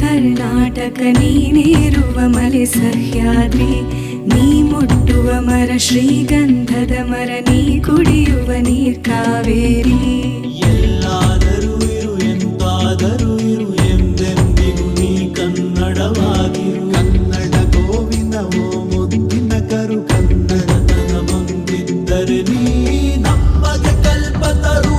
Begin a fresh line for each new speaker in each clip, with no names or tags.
ಕರ್ನಾಟಕ ನೀನೇರುವ ಮಲೆ ಸಹ್ಯಾದ್ರಿ. ನೀ ಮುಟ್ಟುವ ಮರ ಶ್ರೀಗಂಧದ ಮರ ನೀ ಕುಡಿಯುವ ನೀರ್ ಕಾವೇರಿ.
ಎಲ್ಲಾದರೂ ಇರು, ಎಂತಾದರೂ ಇರು, ಎಂದೆಂದಿಗೂ ನೀ ಕನ್ನಡವಾಗಿರು. ಕನ್ನಡ ಗೋವಿನವೋ ಮುದ್ದಿನ ಕರು, ಕನ್ನಡತನ ಬಂದಿದ್ದರೆ ನೀ ನಮಗೆ ಕಲ್ಪತರು.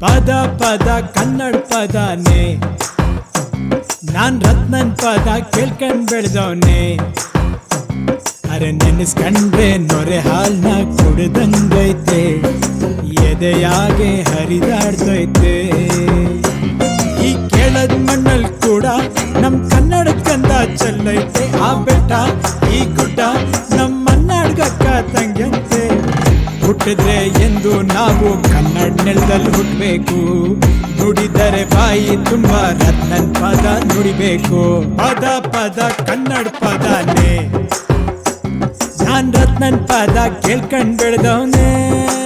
ಪದ ಪದ, ಕನ್ನಡ ಪದನೇ. ನಾನ್ ರತ್ನನ್ ಪದ ಕೇಳ್ಕೊಂಡ್ ಬೆಳ್ದವ್ನೆ. ಅರೆ ನೆನೆಸ್ಕಂಡ್ರೆ ನೊರೆ ಹಾಲ್ನ ಕುಡ್ದಂಗೈತೆ. ಎದೆಯಾಗೆ ಹರಿದಾಡ್ತೈತೆ. ಈ ಕೇಳದ್ ಮಣ್ಣಲ್ ಕೂಡ ನಮ್ ಕನ್ನಡದ ಕಂದ ಚೆಲ್ಲೈತೆ. ಆ ಬೆಟ್ಟ, ಈ ಗುಡ್ಡ ನಮ್ಮ ಮನ್ನಾಡ್ಗಕ್ಕ ತಂಗ್ಯಂತೆ. ಹುಟ್ಟಿದ್ರೆ ಎಂದು ನಾವು ನೆಲದಲ್ಲಿ ಹುಟ್ಟಬೇಕು ನುಡಿದರೆ ಬಾಯಿ ತುಂಬ ರತ್ನನ್ ಪದ, ನುಡಿಬೇಕು. ಪದ ಪದ, ಕನ್ನಡ ಪದನೇ. ನಾನ್ ರತ್ನನ್ ಪದ ಕೇಳ್ಕಂಡ್ ಬೆಳೆದವನೇ.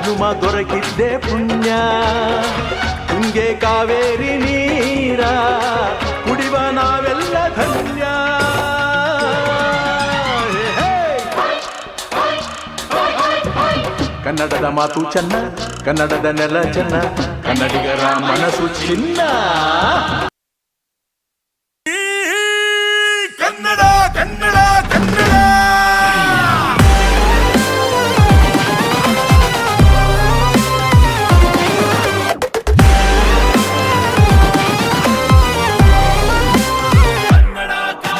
ಜನುಮ ದೊರಕಿದ್ದೆ ಪುಣ್ಯ. ತುಂಗೆ ಕಾವೇರಿ ನೀರ ಕುಡಿವ ನಾವೆಲ್ಲ ಧನ್ಯ. ಕನ್ನಡದ ಮಾತು ಚೆನ್ನ, ಕನ್ನಡದ ನೆಲ ಚೆನ್ನ, ಕನ್ನಡಿಗರ ಮನಸ್ಸು ಚಿನ್ನ.